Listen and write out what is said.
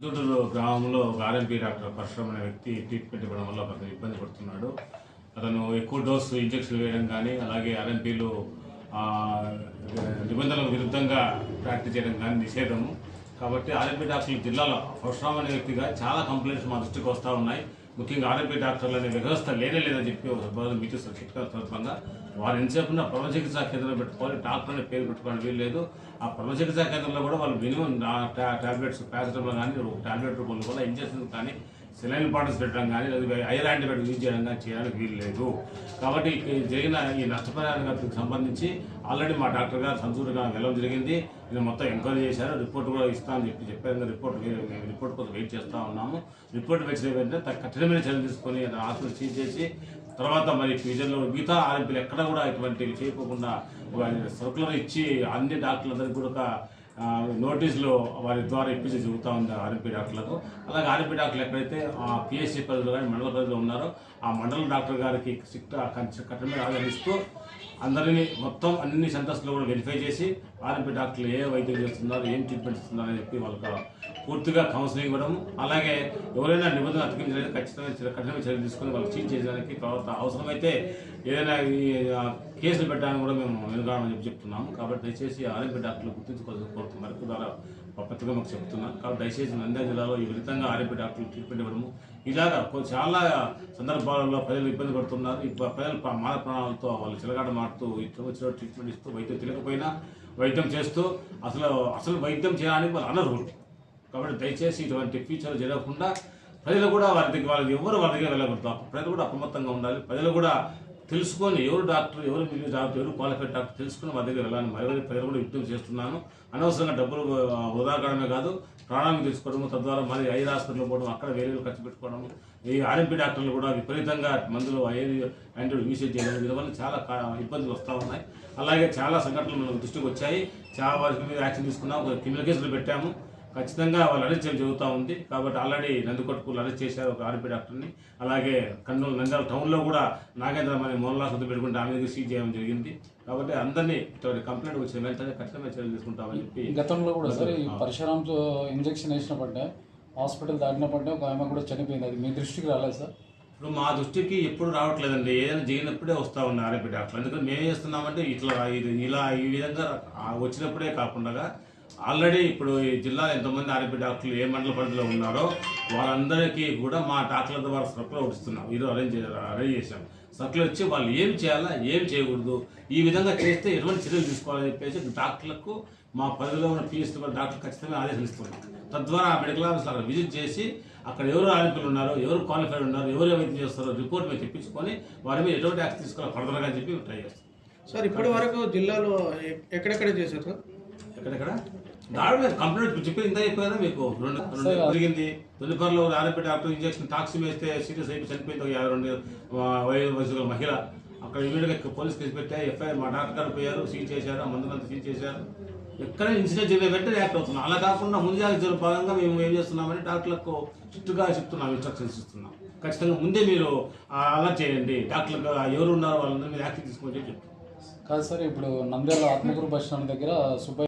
దూడూరు గ్రామంలో ఒక RMP doctor Parashuram అనే వ్యక్తి ట్రీట్మెంట్ ఇవ్వడం వల్ల అతను ఇబ్బంది పడుతున్నాడు. అతను ఎక్కువ డోసు ఇంజక్షన్లు వేయడం కానీ అలాగే ఆర్ఎంపీలు నిబంధనలకు విరుద్ధంగా ప్రాక్టీస్ చేయడం కానీ నిషేధము. కాబట్టి ఆర్ఎంపీ డాక్టర్లు జిల్లాలో పరశురామ్ అనే వ్యక్తిగా చాలా కంప్లైంట్స్ మా దృష్టికి వస్తూ ఉన్నాయి. ముఖ్యంగా ఆర్ఎంపీ డాక్టర్లు అనే వ్యవస్థ లేనే లేదని చెప్పి ఒక సందర్భంగా మీటింగ్ చెప్పిన సందర్భంగా వారు ఎంతసేపు ప్రథమ చికిత్సా కేంద్రం పెట్టుకోవాలి డాక్టర్ అనే పేరు పెట్టుకోవడం వీలు లేదు. ఆ ప్రథమ చికిత్సా కేంద్రంలో కూడా వాళ్ళు మినిమం టాబ్లెట్స్ పారాసిటమాల్ కానీ టాబ్లెట్ రూపంలో కూడా ఇంజక్షన్స్ కానీ సెలైన్ బాటిల్స్ పెట్టడం కానీ లేదా ఐర్ యాంటీబయాటిక్ యూజ్ చేయడం కానీ చేయడానికి వీలు లేదు. కాబట్టి జరిగిన ఈ నష్టపరిహారానికి సంబంధించి ఆల్రెడీ మా డాక్టర్ గారు సంతూరుగా వెళ్ళడం జరిగింది. నేను మొత్తం ఎంక్వైరీ చేశారు. రిపోర్ట్ కూడా ఇస్తామని చెప్పి చెప్పారు. రిపోర్ట్ మేము రిపోర్ట్ కోసం వెయిట్ చేస్తూ ఉన్నాము. రిపోర్ట్ వచ్చిన వెంటనే తన కఠినమైన చర్యలు తీసుకొని హాస్పిటల్ సీజ్ చేసి తర్వాత మరి ఫ్యూచర్లో మిగతా ఆర్ఎంపీలు ఎక్కడ కూడా ఇటువంటివి చేయకోకుండా ఒక సర్కులర్ ఇచ్చి అన్ని డాక్టర్లందరికీ కూడా ఒక నోటీసులు వారి ద్వారా ఇప్పించి చెబుతా ఉంది ఆర్ఎంపీ డాక్టర్లకు. అలాగే ఆర్ఎంపీ డాక్టర్లు ఎక్కడైతే పిఎస్సీ పరిధిలో కానీ మండల పరిధిలో ఉన్నారో ఆ మండల డాక్టర్ గారికి స్ట్రిక్ట్ కఠినమైన ఆదరిస్తూ అందరినీ మొత్తం అన్ని సెంటర్స్లో కూడా వెరిఫై చేసి ఆర్ఎంపీ డాక్టర్లు ఏ వైద్యం చేస్తున్నారు ఏం ట్రీట్మెంట్ ఇస్తున్నారు అని చెప్పి వాళ్ళకి పూర్తిగా కౌన్సిలింగ్ ఇవ్వడం. అలాగే ఎవరైనా నిబంధన అతికించలేదు ఖచ్చితంగా కఠినమైన చర్యలు తీసుకొని వాళ్ళు చీట్ చేయడానికి తర్వాత అవసరమైతే ఏదైనా కేసులు పెట్టడానికి కూడా మేము వెనుకాడమని చెప్పి చెప్తున్నాము. కాబట్టి దయచేసి ఆర్ఎంపీ డాక్టర్లు గుర్తించుకోవాల్సిన కోరుతున్నారు ద్వారా పద్ధతిగా మాకు చెప్తున్నా కాబట్టి దయచేసి నంద్యాల జిల్లాలో ఈ విధంగా ఆర్ఎంపీ డాక్టర్లు ట్రీట్మెంట్ ఇవ్వడము. ఇలాగా చాలా సందర్భాలలో ప్రజలు ఇబ్బంది పడుతున్నారు. ప్రజలు మాన ప్రాణాలతో వాళ్ళు చిలగాడ మారుతూ ఇష్టం వచ్చిన ట్రీట్మెంట్ ఇస్తూ వైద్యం తెలియకపోయినా వైద్యం చేస్తూ అసలు అసలు వైద్యం చేయాలని వాళ్ళు అనర్హులు కాబట్టి దయచేసి ఇటువంటి ఫ్యూచర్ జరగకుండా ప్రజలు కూడా వారి దగ్గర వాళ్ళకి ఎవరు వారి దగ్గర వెళ్ళకూడదు. ప్రజలు కూడా అప్రమత్తంగా ఉండాలి. ప్రజలు కూడా తెలుసుకొని ఎవరు డాక్టర్ ఎవరు బిల్లు డాక్టర్ ఎవరు క్వాలిఫైడ్ డాక్టర్ తెలుసుకుని మా దగ్గర వెళ్ళాను మరి పేరు ప్రజలు కూడా విజ్ఞప్తి చేస్తున్నాను. అనవసరంగా డబ్బులు వృధా కావడమే కాదు ప్రాణాలను తీసుకోవడము తద్వారా మరి ఐదు హాస్పిటల్ పోవడం అక్కడ వేరే ఖర్చు పెట్టుకోవడము ఈ ఆర్ఎంపీ డాక్టర్లు కూడా విపరీతంగా మందులు ఏది యాంటీబయోటిక్ యూసేజ్ చేయడం దీనివల్ల చాలా ఇబ్బందులు వస్తూ ఉన్నాయి. అలాగే చాలా సంఘటనలు మనకు దృష్టికి వచ్చాయి. చాలా వారికి మీద యాక్షన్ తీసుకున్నాం. ఒక క్రిమినల్ కేసులు పెట్టాము. ఖచ్చితంగా వాళ్ళు అరెస్ట్ చేయడం జరుగుతూ ఉంది. కాబట్టి ఆల్రెడీ నందికొట్టుకులు అరెస్ట్ చేశారు ఒక ఆర్పీ డాక్టర్ని. అలాగే కర్నూలు నంద్యాల టౌన్లో కూడా నాగేంద్రం అనే మోహన్లాల్ సొంత పెట్టుకుంటే ఆమె దగ్గర సీజ్ చేయడం జరిగింది. కాబట్టి అందరినీ ఇటువంటి కంప్లైంట్ వచ్చిన వెంటనే ఖచ్చితంగా చర్యలు తీసుకుంటామని చెప్పి గతంలో కూడా సార్ ఈ పరశురామ్తో ఇంజక్షన్ వేసినప్పుడే హాస్పిటల్ దాటినప్పుడే ఒక ఆమె కూడా చనిపోయింది. అది మీ దృష్టికి రాలేదు సార్? ఇప్పుడు మా దృష్టికి ఎప్పుడు రావట్లేదండి. ఏదైనా జరిగినప్పుడే వస్తూ ఉంది ఆర్ఎంపీ డాక్టర్ అందుకని మేము చేస్తున్నామంటే ఇట్లా ఇది ఇలా ఈ విధంగా వచ్చినప్పుడే కాకుండా ఆల్రెడీ ఇప్పుడు ఈ జిల్లాలో ఎంతమంది ఆర్ఎంపీ డాక్టర్లు ఏ మండల పరిధిలో ఉన్నారో వాళ్ళందరికీ కూడా మా డాక్టర్ల ద్వారా సర్కులు ఇస్తున్నాం ఈరోజు అరేంజ్ అరేంజ్ చేశాం. సర్కులు వచ్చి వాళ్ళు ఏం చేయాలా ఏం చేయకూడదు ఈ విధంగా చేస్తే ఎటువంటి చర్యలు తీసుకోవాలని చెప్పేసి డాక్టర్లకు మా పరిధిలో ఉన్న పిఎస్టీ డాక్టర్ ఖచ్చితంగా ఆదేశాలు ఇస్తున్నాం తద్వారా ఆ మెడికల్ ఆఫీసర్ అక్కడ విజిట్ చేసి అక్కడ ఎవరు ఆరోగ్యులు ఉన్నారో ఎవరు క్వాలిఫైడ్ ఉన్నారో ఎవరు ఏమైతే చేస్తారో రిపోర్ట్ మీద తెప్పించుకొని వారి మీద ఎటువంటి యాక్షన్ తీసుకోవాలి ఫర్దర్గా చెప్పి ట్రై చేస్తాం. సార్ ఇప్పటి వరకు జిల్లాలో ఎక్కడెక్కడ చేశారు సార్? ఎక్కడెక్కడ? దాడి మీద కంప్లైంట్ చెప్పి ఇంత అయిపోయారా మీకు? రెండు రెండు జరిగింది. తొలిపరలో ఆర్ఎంపీ డాక్టర్ ఇంజక్షన్ టాక్సీ వేస్తే సీరియస్ అయిపోయి చనిపోయింది ఒక యాభై రెండు వయసు మహిళ. అక్కడ ఇమీడియట్గా పోలీస్ కేసు పెట్టా ఎఫ్ఐఆర్ మా డాక్టర్ గారు పోయారు సీజ్ చేశారు మందులంతా సీజ్ చేశారు. ఎక్కడ ఇన్సిడెంట్ జరిగిన వెంటనే యాక్ట్ అవుతున్నాం. అలా కాకుండా ముందు జాగ్రత్తల భాగంగా మేము ఏం చేస్తున్నామంటే డాక్టర్లకు స్ట్రిక్ట్గా చెప్తున్నాం ఇన్స్ట్రక్షన్స్ ఇస్తున్నాం. ఖచ్చితంగా ముందే మీరు అలా చేయండి. డాక్టర్లకు ఎవరు ఉన్నారో వాళ్ళందరూ మీరు యాక్టివ్ తీసుకోమని చెప్పి చెప్తాం. కాదు సార్ ఇప్పుడు నంద్యాల ఆత్మకూరు బస్ స్టాండ్ దగ్గర సుబ్బయ్య